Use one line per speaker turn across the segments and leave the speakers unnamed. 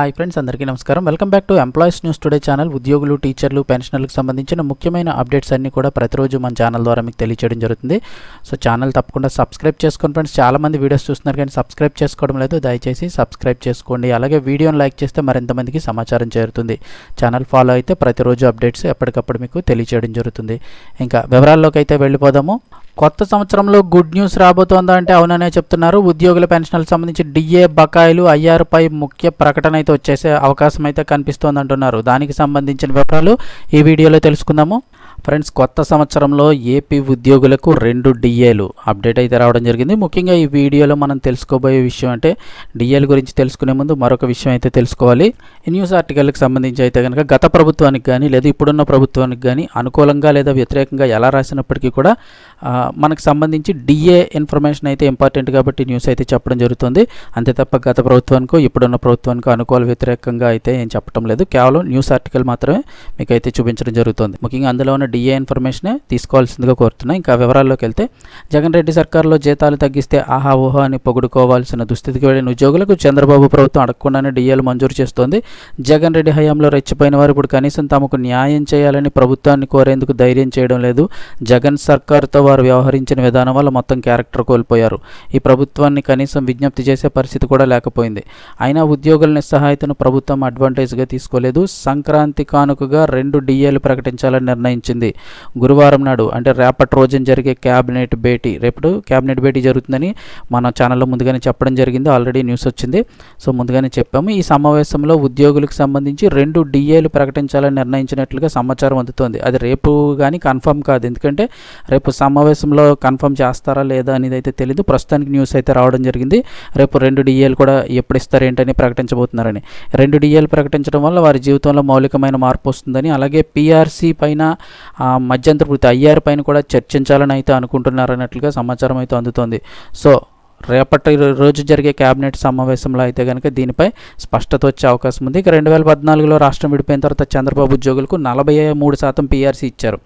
Hi friends అందరికీ నమస్కారం. Welcome back to employees news today channel ఉద్యోగులు టీచర్లు పెన్షనర్లకు సంబంధించిన ముఖ్యమైన అప్డేట్స్ అన్ని కూడా ప్రతిరోజు మన ఛానల్ ద్వారా మీకు తెలియచేయడం జరుగుతుంది. సో ఛానల్ తప్పకుండా సబ్స్క్రైబ్ చేసుకోండి ఫ్రెండ్స్ చాలా మంది వీడియోస్ చూస్తున్నారు కానీ సబ్స్క్రైబ్ చేసుకోవడం లేదు. దయచేసి సబ్స్క్రైబ్ చేసుకోండి. అలాగే వీడియోని లైక్ చేస్తే మరింత మందికి సమాచారం చేరుతుంది. ఛానల్ ఫాలో అయితే ప్రతిరోజు అప్డేట్స్ ఎప్పటికప్పుడు మీకు తెలియచేయడం జరుగుతుంది. ఇంకా వివరాల్లోకి అయితే వెళ్ళిపోదాము. కొత్త సంవత్సరంలో గుడ్ న్యూస్ రాబోతోందా అంటే అవుననే చెప్తున్నారు. ఉద్యోగుల పెన్షన్లకు సంబంధించి డిఏ బకాయిలు ఐఆర్పై ముఖ్య ప్రకటన అయితే వచ్చేసే అవకాశం అయితే కనిపిస్తోంది అంటున్నారు దానికి సంబంధించిన వివరాలు ఈ వీడియోలో తెలుసుకుందాము. ఫ్రెండ్స్ కొత్త సంవత్సరంలో ఏపీ ఉద్యోగులకు రెండు డిఏలు అప్డేట్ అయితే రావడం జరిగింది. ముఖ్యంగా ఈ వీడియోలో మనం తెలుసుకోబోయే విషయం అంటే డిఏల గురించి తెలుసుకునే ముందు మరొక విషయం అయితే తెలుసుకోవాలి. న్యూస్ ఆర్టికల్కి సంబంధించి అయితే కనుక గత ప్రభుత్వానికి కానీ లేదా ఇప్పుడున్న ప్రభుత్వానికి కానీ అనుకూలంగా లేదా వ్యతిరేకంగా ఎలా రాసినప్పటికీ కూడా మనకు సంబంధించి డిఏ ఇన్ఫర్మేషన్ అయితే ఇంపార్టెంట్ కాబట్టి న్యూస్ అయితే చెప్పడం జరుగుతుంది. అంతే తప్ప గత ప్రభుత్వానికో ఇప్పుడున్న ప్రభుత్వానికో అనుకూల వ్యతిరేకంగా అయితే ఏం చెప్పడం లేదు. కేవలం న్యూస్ ఆర్టికల్ మాత్రమే మీకు అయితే చూపించడం జరుగుతుంది. ముఖ్యంగా అందులో ఉన్న డిఏ ఇన్ఫర్మేషనే తీసుకోవాల్సిందిగా కోరుతున్నా. ఇంకా వివరాల్లోకి వెళ్తే జగన్ రెడ్డి సర్కార్లో జీతాలు తగ్గిస్తే ఆహా ఊహా అని పొగుడుకోవాల్సిన దుస్థితికి వెళ్ళిన ఉద్యోగులకు చంద్రబాబు ప్రభుత్వం అడగకుండానే డిఏలు మంజూరు చేస్తోంది. జగన్ రెడ్డి హయాంలో రెచ్చిపోయిన వారు ఇప్పుడు కనీసం తమకు న్యాయం చేయాలని ప్రభుత్వాన్ని కోరేందుకు ధైర్యం చేయడం లేదు. జగన్ సర్కార్తో వారు వ్యవహరించిన విధానం వల్ల మొత్తం క్యారెక్టర్ కోల్పోయారు. ఈ ప్రభుత్వాన్ని కనీసం విజ్ఞప్తి చేసే పరిస్థితి కూడా లేకపోయింది. అయినా ఉద్యోగుల నిస్సహాయతను ప్రభుత్వం అడ్వాంటేజ్గా తీసుకోలేదు. సంక్రాంతి కానుకగా రెండు డిఏలు ప్రకటించాలని నిర్ణయించింది. గురువారం నాడు అంటే రేపటి రోజున జరిగే క్యాబినెట్ భేటీ రేపు క్యాబినెట్ భేటీ జరుగుతుందని మన ఛానల్లో ముందుగానే చెప్పడం జరిగింది. ఆల్రెడీ న్యూస్ వచ్చింది. సో ముందుగానే చెప్పాము. ఈ సమావేశంలో ఉద్యోగులకు సంబంధించి రెండు డిఏలు ప్రకటించాలని నిర్ణయించినట్లుగా సమాచారం అందుతోంది. అది రేపు కానీ కన్ఫర్మ్ కాదు. ఎందుకంటే రేపు సమావేశంలో కన్ఫర్మ్ చేస్తారా లేదా అనేది అయితే తెలియదు ప్రస్తుతానికి న్యూస్ అయితే రావడం జరిగింది. రేపు రెండు డిఏలు కూడా ఎప్పుడు ఇస్తారు ఏంటని ప్రకటించబోతున్నారని. రెండు డిఏలు ప్రకటించడం వల్ల వారి జీవితంలో మౌలికమైన మార్పు వస్తుందని అలాగే పిఆర్సీ పైన ఆ, మధ్యంతర వృత్తి ఐఆర్ పైన కూడా చర్చించాలని అయితే అనుకుంటున్నారు అన్నట్లుగా సమాచారం అయితే అందుతోంది. సో రేపటి రోజు జరిగే కేబినెట్ సమావేశంలో అయితే కనుక దీనిపై స్పష్టత వచ్చే అవకాశం ఉంది. ఇక రెండు వేల పద్నాలుగులో రాష్ట్రం విడిపోయిన తర్వాత చంద్రబాబు ఉద్యోగులకు నలభై మూడు శాతం పీఆర్సీ ఇచ్చారు.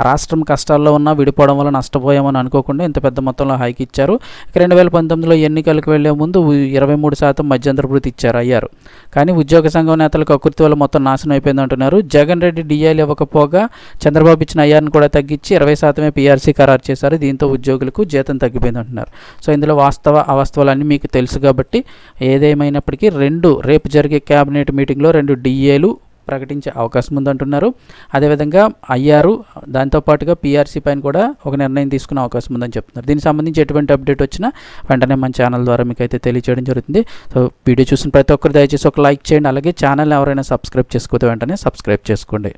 రాష్ట్రం కష్టాల్లో ఉన్న విడిపోవడం వల్ల నష్టపోయామని అనుకోకుండా ఇంత పెద్ద మొత్తంలో హైక్ ఇచ్చారు. ఇక రెండు వేల పంతొమ్మిదిలో ఎన్నికలకు వెళ్ళే ముందు ఇరవై మూడు శాతం మధ్యంతర భృతి ఇచ్చారు అయ్యారు. కానీ ఉద్యోగ సంఘం నేతలకు అకృతి వల్ల మొత్తం నాశనం అయిపోయింది అంటున్నారు. జగన్ రెడ్డి డిఐలు ఇవ్వకపోగా చంద్రబాబు ఇచ్చిన ఐఆర్ని కూడా తగ్గించి ఇరవై శాతమే పీఆర్సీ ఖరారు చేశారు. దీంతో ఉద్యోగులకు జీతం తగ్గిపోయింది అంటున్నారు. సో ఇందులో అవాస్తవాలన్నీ మీకు తెలుసు కాబట్టి ఏదేమైనప్పటికీ రెండు రేపు జరిగే క్యాబినెట్ మీటింగ్లో రెండు డిఏలు ప్రకటించే అవకాశం ఉందంటున్నారు. అదేవిధంగా అయ్యారు దాంతోపాటుగా పీఆర్సీ పైన కూడా ఒక నిర్ణయం తీసుకునే అవకాశం ఉందని చెప్తున్నారు. దీనికి సంబంధించి ఎటువంటి అప్డేట్ వచ్చినా వెంటనే మన ఛానల్ ద్వారా మీకు అయితే తెలియజేయడం జరుగుతుంది. సో వీడియో చూసిన ప్రతి ఒక్కరు దయచేసి ఒక లైక్ చేయండి. అలాగే ఛానల్ ఎవరైనా సబ్స్క్రైబ్ చేసుకోతే వెంటనే సబ్స్క్రైబ్ చేసుకోండి.